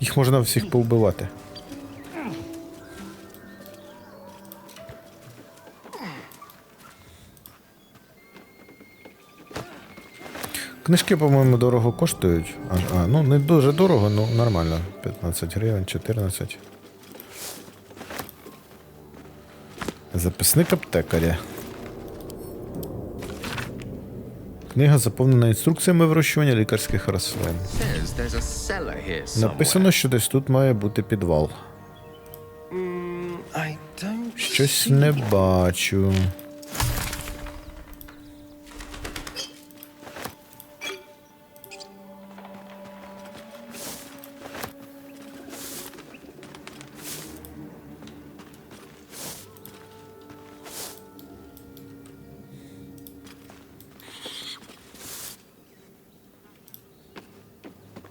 Їх можна всіх повбивати. Книжки, по-моєму, дорого коштують. А, а, ну не дуже дорого, ну нормально. 15 гривень, 14. Записник аптекаря. Книга заповнена інструкціями вирощування лікарських рослин. Написано, що десь тут має бути підвал. Щось не бачу.